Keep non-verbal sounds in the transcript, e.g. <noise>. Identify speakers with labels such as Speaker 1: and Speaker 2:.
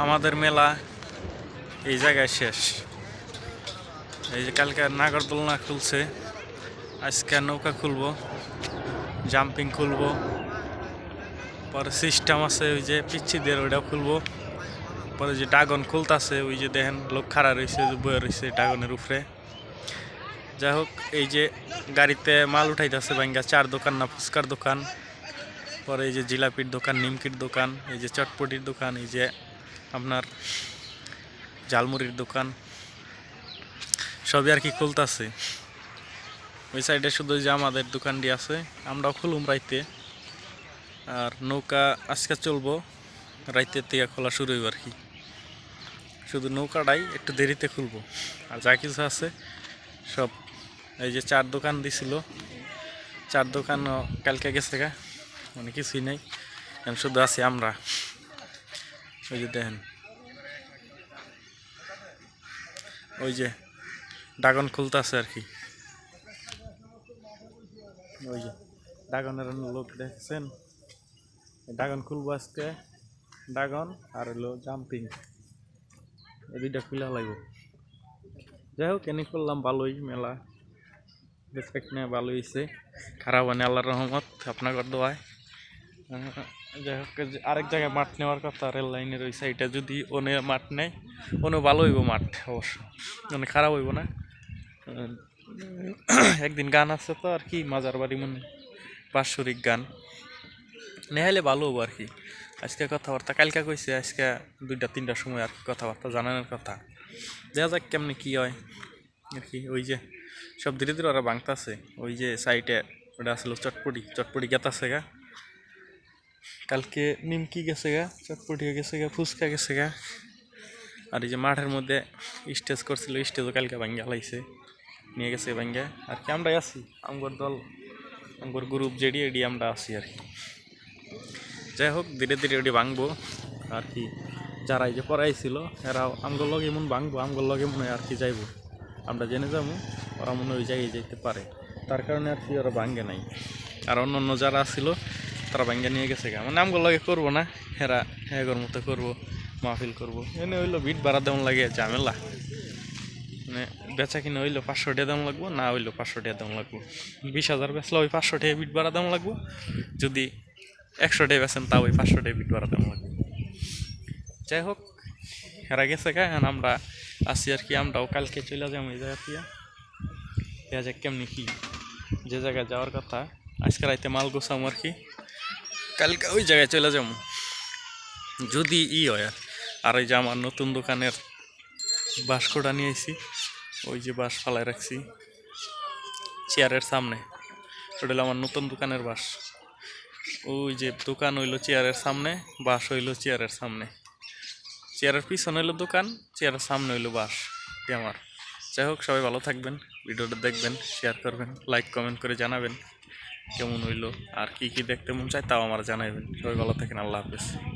Speaker 1: আমাদের মেলা এই জায়গায় শেষ। এই যে কালকে নাগরদোলনা খুলছে, আজকে নৌকা খুলবো জাম্পিং খুলবো, পরে সিস্টেম আছে ওই যে পিচ্ছিদের ওইটাও খুলবো, পরে যে ড্রাগন খুলতাছে, ওই যে দেখেন লোক খাড়া রয়েছে বয়ে রয়েছে ড্রাগনের উপরে। যাই হোক, এই যে গাড়িতে মাল উঠাইতেছে ভাঙ্গা চার দোকান না ফুচকার দোকান, পরে এই যে জিলাপির দোকান, নিমকির দোকান, এই যে চটপটির দোকান, এই যে আপনার ঝালমুড়ির দোকান। সবই আর কি খুলতাছে। ওই সাইডে শুধু যে আমাদের দোকানটি আছে। আমরাও খুলুম রাইতে। আর নৌকা আজকে চলবো। রাইতের থেকে খোলা শুরু হইব আর কি। শুধু নৌকাটাই একটু দেরিতে খুলবো। আর যা কিছু আছে সব এই যে চার দোকান দিছিল। চার দোকান কালকে গেছে গা। মানে কিছুই নেই। শুধু আছি আমরা। ওই যে দেখেন। ওই যে ড্রাগন খুলতেছে আর কি। ওই যে ড্রাগনের লোক দেখছেন? ড্রাগন খুলবো আজকে। ড্রাগন আর হলো জাম্পিং। এই দুইটা খুলে লাগবে যাই হোক, এনে করলাম, ভালোই মেলা। রেসপেক্ট নিয়ে ভালো হয়েছে খারাপ মানে আল্লাহর রহমত, আপনার দোয়ায়। <laughs> যাই হোক আরেক জায়গায় মাঠ নেওয়ার কথা, রেল লাইনের ওই সাইডে যদি ওনে মাঠ নেয় ওনে ভালো হইব মাঠ অবশ্য। মানে খারাপ হইব না। একদিন গান আছে তো আর কি, মাজার বাড়ি মনে বাৎসরিক গান। নেহাইলে ভালো হব আর কি। আজকে কথাবার্তা, কালকা কইছে, আজকে দুইটা, তিনটার সময় আর কি কথাবার্তা, জানানোর কথা। দেখা যাক কেমনে কি হয়। আর কি, ওই যে সব ধীরে ধীরে ওরা ভাঙতাছে। ওই যে সাইডে ওটা আসলে চটপটি চটপটি গেতাছে গা। কালকে নিমকি গেছে গা চটপটি গেছে গা, ফুচকা গেছে গা। আর এই যে মাঠের মধ্যে স্টেজ করছিল স্টেজও কালকে ভাঙ্গা লাইছে, নিয়ে গেছে ভাঙ্গা। আর কি আমরাই আছি, আমগর দল, আমগর গ্রুপ যেডি এডি আমরা আছি আর কি। যাই হোক, ধীরে ধীরে ওটি ভাঙবো। আর কি যারা এই যে পড়াইছিল, এরাও আমগর লগে এমন ভাঙবো, আমগর লগে মনে আর কি যাইবো। আমরা জেনে যাব, ওরা মনে ওই জায়গায় যেতে পারে। তার কারণে আর কি ওরা ভাঙ্গে নাই। আর অন্য অন্য যারা ছিল তারা ভাঙ্গে নিয়ে গেছে গা। মানে আমগর লগে করব না এরা এগোর মতো করব, মাহফিল করব। এনে হইল বিট ভাড়া দেওয়ান লাগে, ঝামেলা। মানে বেচা কিনা হইল পাঁচশো টাকা দাম লাগবো, না হইল পাঁচশো টাকা দাম লাগবো। বিশ হাজার বেচলে ওই পাঁচশো টাকা বিট ভাড়া দাম লাগবো, যদি একশো টাকা বেচেন তা ওই পাঁচশো টাকা বিট ভাড়া দাম লাগবে। যাই হোক, হেরা গেছে গা, এখন আমরা আসি আর কি, আমরাও কালকে চলে যাব এই জায়গা দেখা যাক কেমনি কি, যে জায়গায় যাওয়ার কথা, আজকে রাইতে মাল গোছাম আর কি। কালকে ওই জায়গায় চলে যাব। যদি ই হয় আর ওই যে আমার নতুন দোকানের বাঁশকোটা নিয়ে আইছি, ওই যে বাঁশ ফালাই রাখছি, চেয়ারের সামনে। ওটা আমার নতুন দোকানের বাঁশ ওই যে দোকান হইল চেয়ারের সামনে বাঁশ হইল চেয়ারের সামনে। চেয়ারের পিছনে হইল দোকান, চেয়ারের সামনে হইল বাঁশ আমার। যাই হোক, সবাই ভালো থাকবেন, ভিডিওটা দেখবেন শেয়ার করবেন লাইক কমেন্ট করে জানাবেন। কেমন হইল? আর কি কি দেখতে মন চায় তাও আমার জানাইবেন। সবাই ভালো থাকেন, আল্লাহ হাফেজ।